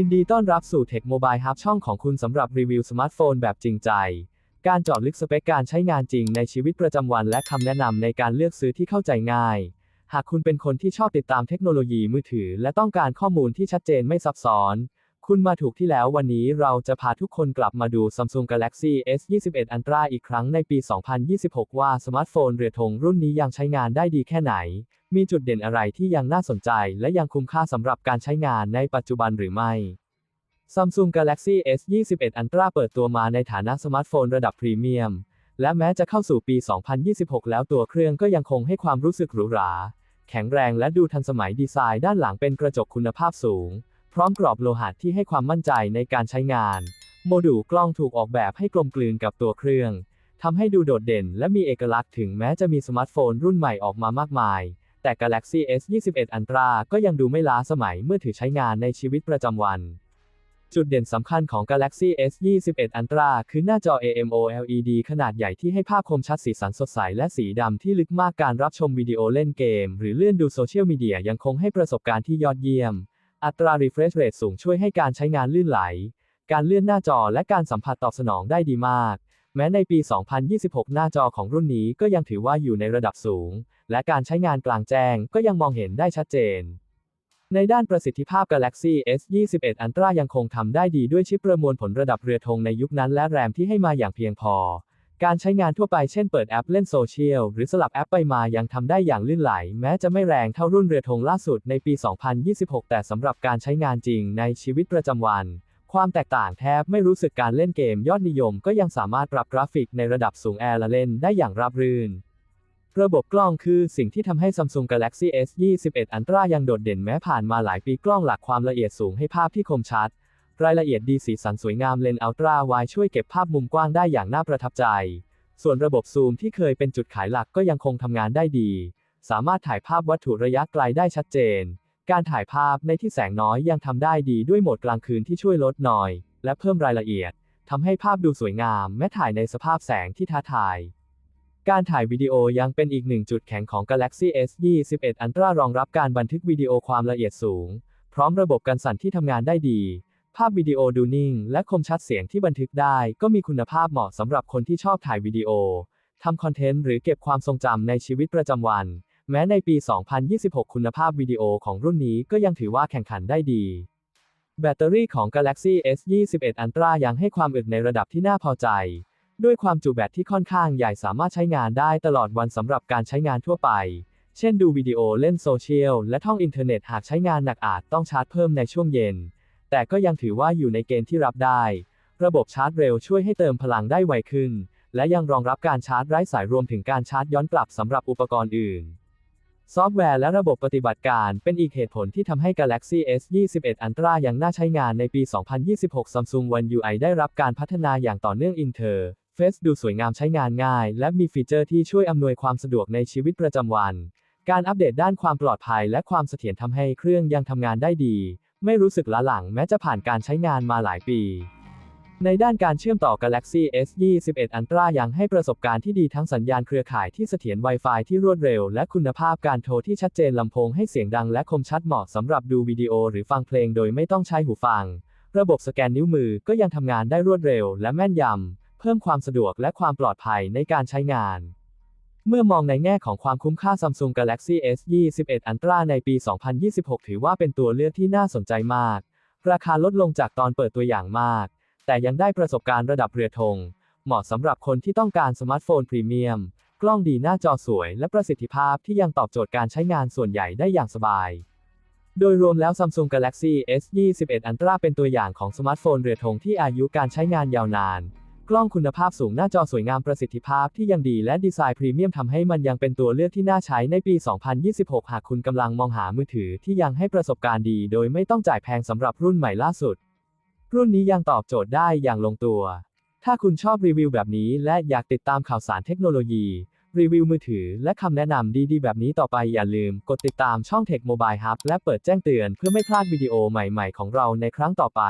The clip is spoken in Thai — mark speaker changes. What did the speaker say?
Speaker 1: ยินดีต้อนรับสู่ Tech Mobile Hub ช่องของคุณสำหรับรีวิวสมาร์ทโฟนแบบจริงใจ การเจาะลึกสเปคการใช้งานจริงในชีวิตประจำวันและคำแนะนำในการเลือกซื้อที่เข้าใจง่าย หากคุณเป็นคนที่ชอบติดตามเทคโนโลยีมือถือ และต้องการข้อมูลที่ชัดเจนไม่ซับซ้อน คุณมาถูกที่แล้ววันนี้เราจะพาทุกคนกลับมาดู Samsung Galaxy S21 Ultra อีกครั้งในปี 2026 ว่าสมาร์ทโฟนเรือธงรุ่นนี้ยังใช้งานได้ดีแค่ไหน มีจุดเด่นอะไรที่ยังน่าสนใจและยังคุ้มค่าสำหรับการใช้งานในปัจจุบันหรือไม่ Samsung Galaxy S21 Ultra เปิดตัวมาในฐานะสมาร์ทโฟนระดับพรีเมียม และแม้จะเข้าสู่ปี 2026 แล้วตัวเครื่องก็ยังคงให้ความรู้สึกหรูหรา แข็งแรงและดูทันสมัยดีไซน์ด้านหลังเป็นกระจกคุณภาพสูง พร้อมกรอบโลหะที่ให้ความมั่นใจในการใช้งาน โมดูลกล้องถูกออกแบบให้กลมกลืนกับตัวเครื่องทำให้ดูโดดเด่นและมีเอกลักษณ์ถึงแม้จะมีสมาร์ทโฟนรุ่นใหม่ออกมามากมาย แต่ Galaxy S21 Ultra ก็ยังดูไม่ล้าสมัยเมื่อถือใช้งานในชีวิตประจำวัน จุดเด่นสำคัญของ Galaxy S21 Ultra คือหน้าจอ AMOLED ขนาดใหญ่ที่ให้ภาพคมชัดสีสันสดใสและสีดำที่ลึกมากการรับชมวิดีโอเล่นเกม หรือเลื่อนดูโซเชียลมีเดียยังคงให้ประสบการณ์ที่ยอดเยี่ยม อัตรา refresh rate สูงช่วยให้การใช้งานลื่นไหล การเลื่อนหน้าจอและการสัมผัสตอบสนองได้ดีมาก แม้ในปี 2026 หน้าจอของรุ่นนี้ก็ยังถือว่าอยู่ในระดับสูง และการใช้งานกลางแจ้งก็ยังมองเห็นได้ชัดเจน ในด้านประสิทธิภาพ Galaxy S21 Ultra ยังคงทำได้ดีด้วยชิปประมวลผลระดับเรือธงในยุคนั้นและแรมที่ให้มาอย่างเพียงพอ การใช้งานทั่วไปเช่นเปิดแอปเล่นโซเชียลหรือสลับแอปไปมายังทำได้อย่างลื่นไหล แม้จะไม่แรงเท่ารุ่นเรือธงล่าสุดในปี 2026 แต่สำหรับการใช้งานจริงในชีวิตประจำวัน ความแตกต่างแทบไม่รู้สึกการเล่นเกมยอดนิยมก็ยังสามารถปรับกราฟิกในระดับสูงแอร์ละเล่นได้อย่างราบรื่น ระบบกล้องคือสิ่งที่ทำให้ Samsung Galaxy S21 Ultra ยังโดดเด่นแม้ผ่านมาหลายปีกล้องหลักความละเอียดสูงให้ภาพที่คมชัด รายละเอียดดีสีสันสวยงามเลนส์อัลตร้าไวช่วยเก็บภาพมุมกว้างได้อย่างน่าประทับใจ ส่วนระบบซูมที่เคยเป็นจุดขายหลักก็ยังคงทำงานได้ดี สามารถถ่ายภาพวัตถุระยะไกลได้ชัดเจน การถ่ายภาพในที่แสงน้อยยังทำได้ดีด้วยโหมดกลางคืนที่ช่วยลดนอย และเพิ่มรายละเอียดทำให้ภาพดูสวยงามแม้ถ่ายในสภาพแสงที่ท้าทาย การถ่ายวิดีโอยังเป็นอีกหนึ่งจุดแข็งของ Galaxy S21 Ultra รองรับการบันทึกวิดีโอความละเอียดสูง พร้อมระบบกันสั่นที่ทำงานได้ดี ภาพวิดีโอดูนิ่ง และคมชัดเสียงที่บันทึกได้ก็มีคุณภาพเหมาะสำหรับคนที่ชอบถ่ายวิดีโอทำคอนเทนต์หรือเก็บความทรงจำในชีวิตประจำวัน แม้ในปี 2026 คุณภาพวิดีโอของรุ่นนี้ก็ยังถือว่าแข่งขันได้ดี แบตเตอรี่ของ Galaxy S21 Ultra ยังให้ความอึดในระดับที่น่าพอใจ ด้วยความจุแบตที่ค่อนข้างใหญ่สามารถใช้งานได้ตลอดวันสำหรับการใช้งานทั่วไป เช่นดูวิดีโอเล่นโซเชียลและท่องอินเทอร์เน็ตหากใช้งานหนักอาจต้องชาร์จเพิ่มในช่วงเย็น แต่ก็ยังถือว่าอยู่ในเกณฑ์ที่รับได้ ระบบชาร์จเร็วช่วยให้เติมพลังได้ไวขึ้น และยังรองรับการชาร์จไร้สายรวมถึงการชาร์จย้อนกลับสำหรับอุปกรณ์อื่น ซอฟต์แวร์และระบบปฏิบัติการเป็นอีกเหตุผลที่ทำให้ Galaxy S21 Ultra ยังน่าใช้งานในปี 2026 Samsung One UI ได้รับการพัฒนาอย่างต่อเนื่อง Inter เฟซดูสวยงามใช้งานง่าย และมีฟีเจอร์ที่ช่วยอำนวยความสะดวกในชีวิตประจำวัน การอัปเดตด้านความปลอดภัยและความเสถียรทำให้เครื่องยังทำงานได้ดี ไม่รู้สึกล้าหลังแม้จะผ่านการใช้งานมาหลายปี ในด้านการเชื่อมต่อ Galaxy S21 Ultra ยังให้ประสบการณ์ที่ดีทั้งสัญญาณเครือข่ายที่เสถียร Wi-Fi ที่รวดเร็ว และคุณภาพการโทรที่ชัดเจนลำโพงให้เสียงดังและคมชัดเหมาะสำหรับดูวิดีโอหรือฟังเพลงโดยไม่ต้องใช้หูฟัง ระบบสแกนนิ้วมือก็ยังทำงานได้รวดเร็วและแม่นยำ เพิ่มความสะดวกและความปลอดภัยในการใช้งานเมื่อมองในแง่ของความคุ้มค่า Samsung Galaxy S21 Ultra ในปี 2026 ถือว่าเป็นตัวเลือกที่น่าสนใจมาก ราคาลดลงจากตอนเปิดตัวอย่างมาก แต่ยังได้ประสบการณ์ระดับเรือธง เหมาะสำหรับคนที่ต้องการสมาร์ทโฟนพรีเมียม กล้องดีหน้าจอสวย และประสิทธิภาพที่ยังตอบโจทย์การใช้งานส่วนใหญ่ได้อย่างสบาย โดยรวมแล้ว Samsung Galaxy S21 Ultra เป็นตัวอย่างของสมาร์ทโฟนเรือธงที่อายุการใช้งานยาวนาน กล้องคุณภาพสูงหน้าจอสวยงามประสิทธิภาพที่ยังดีและดีไซน์พรีเมียมทำให้มันยังเป็นตัวเลือกที่น่าใช้ในปี 2026 หากคุณกำลังมองหามือถือที่ยังให้ประสบการณ์ดี โดยไม่ต้องจ่ายแพงสำหรับรุ่นใหม่ล่าสุด รุ่นนี้ยังตอบโจทย์ได้อย่างลงตัว ถ้าคุณชอบรีวิวแบบนี้และอยากติดตามข่าวสารเทคโนโลยี รีวิวมือถือ และคำแนะนำดีๆ แบบนี้ต่อไปอย่าลืมกดติดตามช่อง Tech Mobile Hub และเปิดแจ้งเตือนเพื่อไม่พลาดวิดีโอใหม่ๆ ของเราในครั้งต่อไป